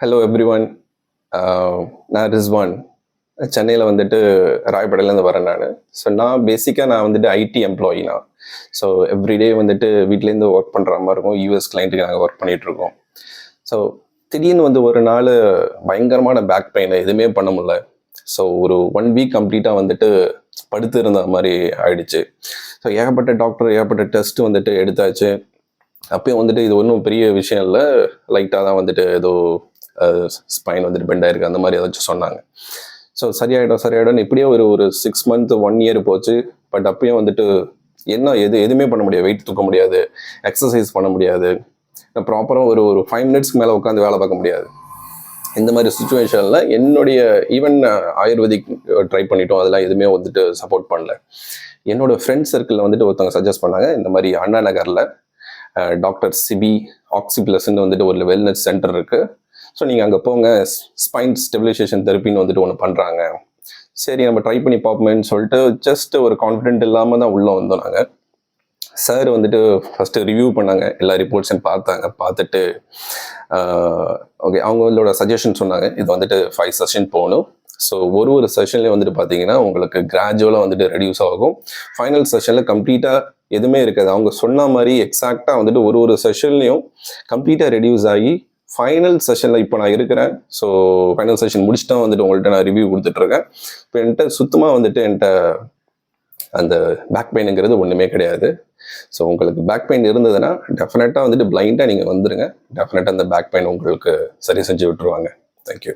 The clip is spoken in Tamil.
ஹலோ எவ்ரி ஒன் நான் ரிஸ்வான் சென்னையில் வந்துட்டு ராயப்படையிலேருந்து வரேன் நான். ஸோ நான் பேசிக்காக நான் வந்துட்டு ஐடி எம்ப்ளாயி நான். ஸோ எவ்ரிடே வந்துட்டு வீட்லேருந்து ஒர்க் பண்ணுற மாதிரி இருக்கும். யூஎஸ் கிளைண்ட்டுக்கு நாங்கள் ஒர்க் பண்ணிகிட்ருக்கோம் ஸோ திடீர்னு வந்து ஒரு நாள் பயங்கரமான பேக் பெயின் எதுவுமே பண்ண முடியல. ஸோ ஒரு ஒன் வீக் கம்ப்ளீட்டாக வந்துட்டு படுத்து இருந்த மாதிரி ஆயிடுச்சு. ஸோ ஏகப்பட்ட டாக்டர் ஏகப்பட்ட டெஸ்ட் வந்துட்டு எடுத்தாச்சு. அப்பயும் வந்துட்டு இது ஒன்றும் பெரிய விஷயம் இல்லை. லைட்டாக தான் வந்துட்டு ஏதோ ஸ்பைன் வந்துட்டு பெண்ட் ஆயிருக்கு. அந்த மாதிரி ஏதாச்சும் சொன்னாங்க. ஸோ சரியாயிடும் சரியாயிடும் இப்படியே ஒரு ஒரு சிக்ஸ் மந்த் ஒன் இயர் போச்சு. பட் அப்பயும் வந்துட்டு என்ன எது எதுவுமே பண்ண முடியாது. வெயிட் தூக்க முடியாது. எக்ஸசைஸ் பண்ண முடியாது. ப்ராப்பராக ஒரு ஒரு ஃபைவ் மினிட்ஸ்க்கு மேலே உட்காந்து வேலை பார்க்க முடியாது. இந்த மாதிரி சுச்சுவேஷனில் என்னுடைய ஈவன் ஆயுர்வேதிக் ட்ரை பண்ணிட்டோம். அதெல்லாம் எதுவுமே வந்துட்டு சப்போர்ட் பண்ணல. என்னோடய ஃப்ரெண்ட் சர்க்கிளில் வந்துட்டு ஒருத்தவங்க சஜஸ்ட் பண்ணாங்க இந்த மாதிரி அண்ணா நகரில் டாக்டர் சிபி ஆக்சிபிளஸ்ன்னு வந்துட்டு ஒரு வெல்னஸ் சென்டர் இருக்குது ஸோ நீங்கள் அங்கே போங்க ஸ்பைன் ஸ்டெபிலைசேஷன் தெரப்பின்னு வந்துட்டு ஒன்று பண்ணுறாங்க சரி நம்ம ட்ரை பண்ணி பார்ப்போமேன்னு சொல்லிட்டு ஜஸ்ட் ஒரு கான்ஃபிடென்ட் இல்லாமல் தான் உள்ளே வந்தோம் நாங்கள் சார் வந்துட்டு ஃபஸ்ட்டு ரிவ்யூ பண்ணாங்க எல்லா ரிப்போர்ட்ஸையும் பார்த்தாங்க பார்த்துட்டு ஓகே அவங்களோட சஜஷன் சொன்னாங்க இது வந்துட்டு ஃபைவ் செஷன் போகணும். ஸோ ஒரு ஒரு செஷன்லேயும் வந்துட்டு பார்த்தீங்கன்னா உங்களுக்கு கிராஜுவலாக வந்துட்டு ரெடியூஸ் ஆகும். ஃபைனல் செஷனில் கம்ப்ளீட்டாக எதுவுமே இருக்காது. அவங்க சொன்ன மாதிரி எக்ஸாக்டாக வந்துட்டு ஒரு ஒரு செஷன்லேயும் கம்ப்ளீட்டாக ரெடியூஸ் ஆகி ஃபைனல் செஷனில் இப்போ நான் இருக்கிறேன். ஸோ ஃபைனல் செஷன் முடிச்சுட்டு வந்துட்டு உங்கள்கிட்ட நான் ரிவ்யூ கொடுத்துட்ருக்கேன் இப்போ என்கிட்ட சுத்தமாக வந்துட்டு என்கிட்ட அந்த பேக் பெயினுங்கிறது ஒன்றுமே கிடையாது. ஸோ உங்களுக்கு பேக் பெயின் இருந்ததுன்னா டெஃபினட்டாக வந்துட்டு பிளைண்டாக நீங்கள் வந்துடுங்க டெஃபினட்டாக அந்த பேக் பெயின் உங்களுக்கு சரி செஞ்சு விட்டுருவாங்க. தேங்க்யூ